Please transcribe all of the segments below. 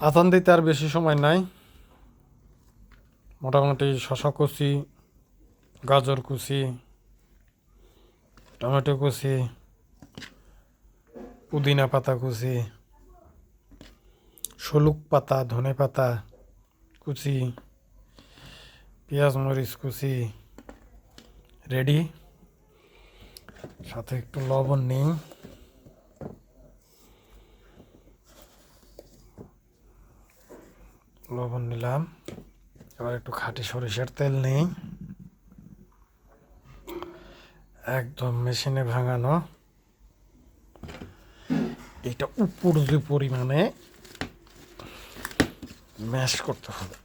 আজান দিতে আর বেশি সময় নাই। মোটামুটি শশা কুচি, গাজর কুচি, টমেটো কুচি, পুদিনা পাতা কুচি, শলুক পাতা, ধনে পাতা কুচি, পেঁয়াজ মরিচ কুচি, রেডি। সাথে একটু লবণ নিই। লবণ নিলাম এবার একটু খাঁটি সরিষার তেল নেই। একদম মেশিনে ভাঙানো। এটা উপর যে পরিমাণে ম্যাশ করতে হবে।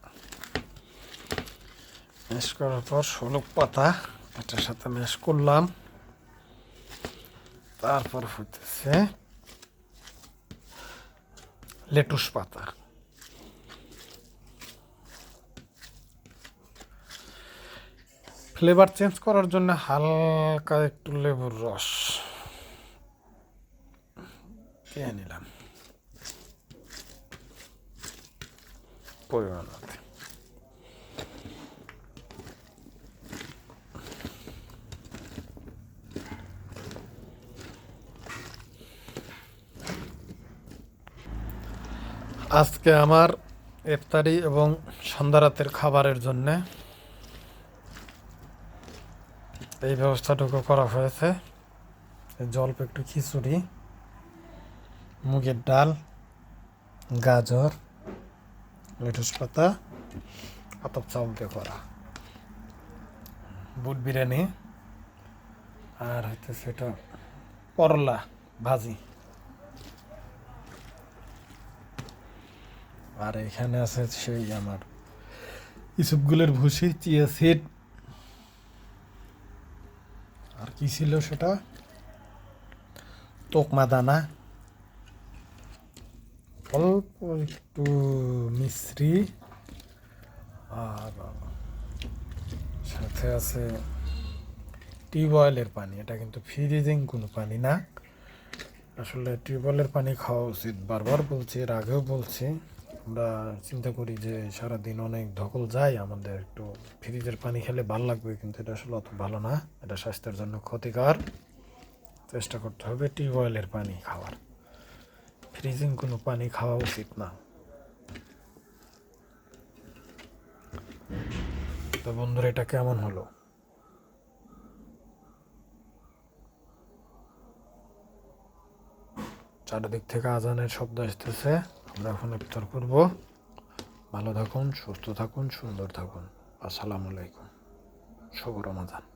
ম্যাশ করার পর ষোলক পাতা এটার সাথে ম্যাশ করলাম। তারপর হইতেছে লেটুস পাতা। ফ্লেভার চেঞ্জ করার জন্য হালকা একটু লেবুর রস। খেয়ে নিলাম? পরিমাণ আজকে আমার ইফতারি এবং সন্ধ্যা রাতের খাবারের জন্যে এই ব্যবস্থাটুকু করা হয়েছে। জল্প একটু খিচুড়ি, মুগের ডাল, গাজর, লেটুস পাতা, আতপ চাউল দিয়ে করা। বুট বিরিয়ানি, আর হচ্ছে সেটা করলা ভাজি। আর এখানে আছে সেই আমার ইসুপগুলের ভুসি, চিয়া সিড আর কি ছিল সেটা? তোকমা দানা। অল্প একটু মিশ্রি। আর সাথে আছে টিউবওয়েলের পানি। এটা কিন্তু ফ্রিজিং কোনো পানি না। আসলে টিউবওয়েলের পানি খাওয়া উচিত। বারবার বলছি, এর আগেও বলছি। আমরা চিন্তা করি যে সারাদিন অনেক ধকল যায়, আমাদের একটু ফ্রিজের পানি খেলে ভালো লাগবে, কিন্তু এটা আসলে অত ভালো না। এটা স্বাস্থ্যের জন্য ক্ষতিকর। চেষ্টা করতে হবে টিউবওয়েলের পানি খাওয়ার। ফ্রিজিং কোনো পানি খাওয়া উচিত না। তো বন্ধুরা, এটা কেমন হলো? চারিদিক থেকে আজানের শব্দ আসতেছে। আমরা এখন ইফতার করব। ভালো থাকুন সুস্থ থাকুন সুন্দর থাকুন। আসসালামু আলাইকুম। শুভ রমাদান।